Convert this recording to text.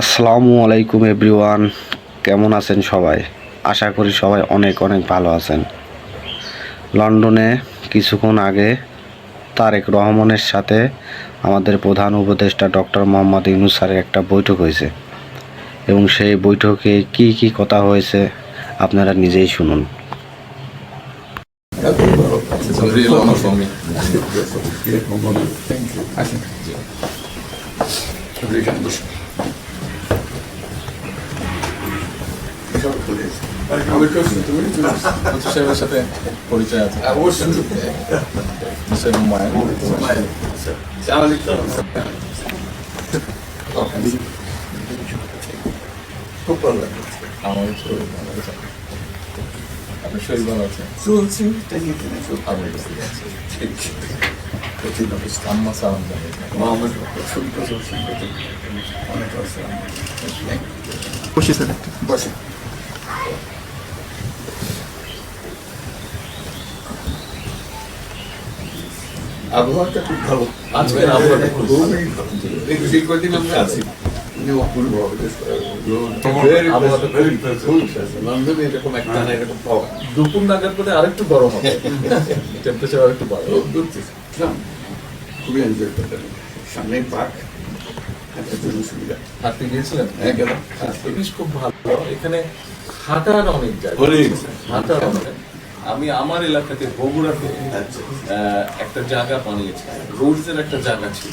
আসসালামু আলাইকুম এভরিওয়ান, কেমন আছেন সবাই? আশা করি সবাই অনেক অনেক ভালো আছেন। লন্ডনে কিছুক্ষণ আগে তারেক রহমানের সাথে আমাদের প্রধান উপদেষ্টা ডক্টর মোহাম্মদ ইউনুস স্যারের একটা বৈঠক হয়েছে। এবং সেই বৈঠকে কি কি কথা হয়েছে আপনারা নিজেই শুনুন। It's a real honor for me. মন্ত্রী সাহেবের সাথে পরিচয় আছে সে মায়ের খুব ভালো লাগে আমার শরীর ভালো আছে আপনার শরীর ভালো আছে চলছে টেনে টেনে চলছে আমি বুঝতে পারছি ঠিক কঠিন অবস্থা আম্মা সালাম আমার শুল্ক অনেক অবস্থা বসে স্যার বসে আবহাওয়াটা খুব ভালো। আজকের আবহাওয়াটা খুব ভালো। খুবই ভালো। এই কদিন আমরা আছি। অপূর্ব লন্ডনে এরকম একটা না এরকম পাওয়া। দুপুর নাগাদ করে আরেকটু গরম হবে। টেম্পারেচার আরেকটু বাড়বে। খুবই এনজয় করতেন সামনেই পার্ক একটা সুবিধা। হাঁটতে গিয়েছিলেন? হ্যাঁ গেলাম। খুব ভালো। এখানে হাঁটার অনেক জায়গা। হাঁটার অনেক। আমি আমার এলাকাতে বগুড়াতে একটা জায়গা বানিয়েছি। রোডসের একটা জায়গা ছিল।